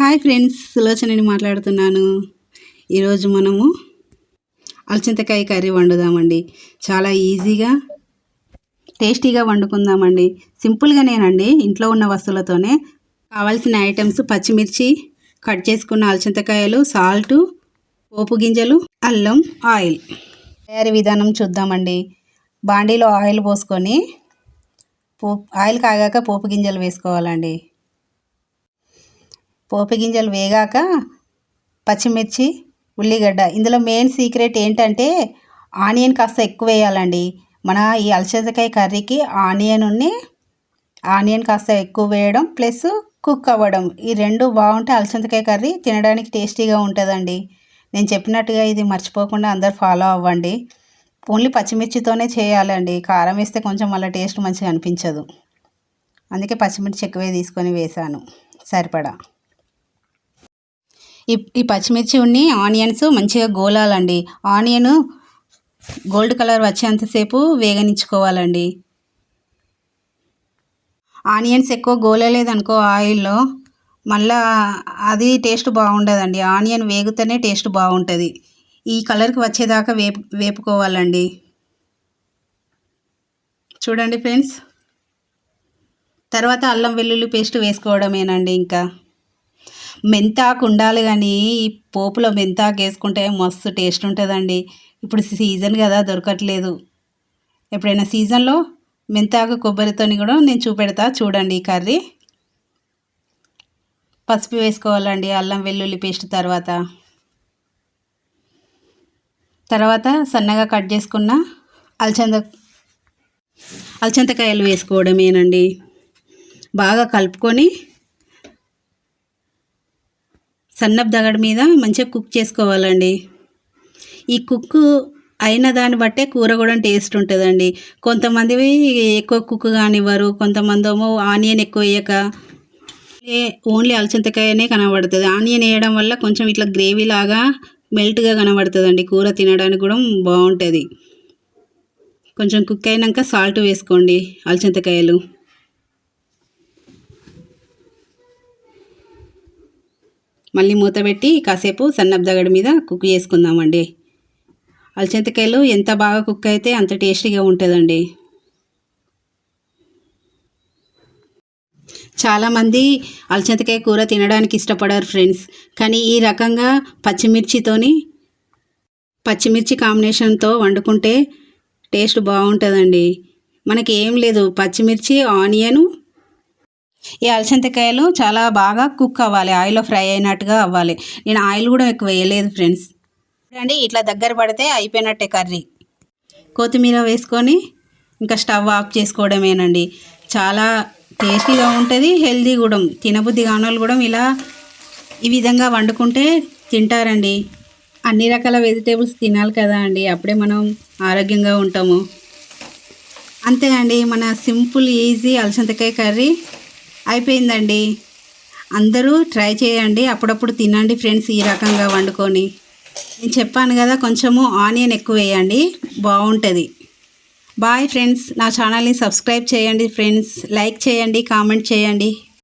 Hi friends సులోచనని మాట్లాడుతున్నాను. ఈరోజు మనము అలచింతకాయ కర్రీ వండుదామండి. చాలా ఈజీగా టేస్టీగా వండుకుందామండి. సింపుల్గానేనండి ఇంట్లో ఉన్న వస్తువులతోనే కావాల్సిన ఐటమ్స్ పచ్చిమిర్చి కట్ చేసుకున్న అలచింతకాయలు సాల్ట్ పోపు గింజలు అల్లం ఆయిల్. తయారీ విధానం చూద్దామండి. బాండీలో ఆయిల్ పోసుకొని పోపు ఆయిల్ కాగాక పోపు గింజలు వేసుకోవాలండి. పోపు గింజలు వేగాక పచ్చిమిర్చి ఉల్లిగడ్డ. ఇందులో మెయిన్ సీక్రెట్ ఏంటంటే ఆనియన్ కాస్త ఎక్కువ వేయాలండి. మన ఈ అలసందకాయ కర్రీకి ఆనియన్ ఉన్ని ఆనియన్ కాస్త ఎక్కువ వేయడం ప్లస్ కుక్ అవ్వడం. ఈ రెండు బాగుంటే అలసందకాయ కర్రీ తినడానికి టేస్టీగా ఉంటుందండి. నేను చెప్పినట్టుగా ఇది మర్చిపోకుండా అందరు ఫాలో అవ్వండి. ఓన్లీ పచ్చిమిర్చితోనే చేయాలండి. కారం వేస్తే కొంచెం మళ్ళీ టేస్ట్ మంచిగా అనిపించదు. అందుకే పచ్చిమిర్చి ఎక్కువే తీసుకొని వేసాను సరిపడా. ఈ ఈ పచ్చిమిర్చి ఉన్ని ఆనియన్స్ మంచిగా గోలాలండి. ఆనియన్ గోల్డ్ కలర్ వచ్చేంతసేపు వేగనించుకోవాలండి ఆనియన్స్ ఎక్కువ గోలలేదనుకో ఆయిల్లో మళ్ళా అది టేస్ట్ బాగుండదండి. ఆనియన్ వేగితేనే టేస్ట్ బాగుంటుంది. ఈ కలర్కి వచ్చేదాకా వేపు వేపుకోవాలండి. చూడండి ఫ్రెండ్స్. తర్వాత అల్లం వెల్లుల్లి పేస్ట్ వేసుకోవడమేనండి ఇంకా. మెంతాకు ఉండాలి కానీ ఈ పోపులో మెంతాకు వేసుకుంటే మస్తు టేస్ట్ ఉంటుందండి. ఇప్పుడు సీజన్ కదా దొరకట్లేదు. ఎప్పుడైనా సీజన్లో మెంతాకు కొబ్బరితోని కూడా నేను చూపెడతా చూడండి ఈ కర్రీ. పసుపు వేసుకోవాలండి అల్లం వెల్లుల్లి పేస్ట్ తర్వాత. తర్వాత సన్నగా కట్ చేసుకున్న అలచంద అల్చంతకాయలు వేసుకోవడమేనండి. బాగా కలుపుకొని సన్నపు దగడ మీద మంచిగా కుక్ చేసుకోవాలండి. ఈ కుక్ అయిన దాన్ని బట్టే కూర కూడా టేస్ట్ ఉంటుందండి. కొంతమంది ఎక్కువ కుక్ కానివ్వరు కొంతమంది ఏమో ఆనియన్ ఎక్కువ వేయక ఓన్లీ అలచింతకాయనే కనబడుతుంది. ఆనియన్ వేయడం వల్ల కొంచెం ఇట్లా గ్రేవీ లాగా మెల్ట్గా కనబడుతుందండి. కూర తినడానికి కూడా బాగుంటుంది. కొంచెం కుక్ అయినాక సాల్ట్ వేసుకోండి అలచింతకాయలు మళ్ళీ మూత పెట్టి కాసేపు సన్నపు మీద కుక్ చేసుకుందామండి. అలచింతకాయలు ఎంత బాగా కుక్ అయితే అంత టేస్టీగా ఉంటుందండి. చాలామంది అలచింతకాయ కూర తినడానికి ఇష్టపడరు ఫ్రెండ్స్ కానీ ఈ రకంగా పచ్చిమిర్చితోని పచ్చిమిర్చి కాంబినేషన్తో వండుకుంటే టేస్ట్ బాగుంటుందండి. మనకి ఏం లేదు పచ్చిమిర్చి ఆనియను ఈ అలసంతకాయలు చాలా బాగా కుక్ అవ్వాలి. ఆయిల్లో ఫ్రై అయినట్టుగా అవ్వాలి. నేను ఆయిల్ కూడా ఎక్కువ వేయలేదు ఫ్రెండ్స్. చూడండి ఇట్లా దగ్గర పడితే అయిపోయినట్టే కర్రీ. కొత్తిమీర వేసుకొని ఇంకా స్టవ్ ఆఫ్ చేసుకోవడమేనండి. చాలా టేస్టీగా ఉంటుంది హెల్దీ కూడా. తినబుద్ధి కానోళ్ళు కూడా ఇలా ఈ విధంగా వండుకుంటే తింటారండి. అన్ని రకాల వెజిటేబుల్స్ తినాలి కదా అండి. అప్పుడే మనం ఆరోగ్యంగా ఉంటాము. అంతే అండి మన సింపుల్ ఈజీ అలసంతకాయ కర్రీ. అయిపోయిందండి. అందరూ ట్రై చేయండి. అప్పుడప్పుడు తినండి ఫ్రెండ్స్ ఈ రకంగా వండుకొని. నేను చెప్పాను కదా కొంచెము ఆనియన్ ఎక్కువ వేయండి. బాగుంటుంది. Bye friends. నా ఛానల్ని సబ్స్క్రైబ్ చేయండి ఫ్రెండ్స్. లైక్ చేయండి కామెంట్ చేయండి.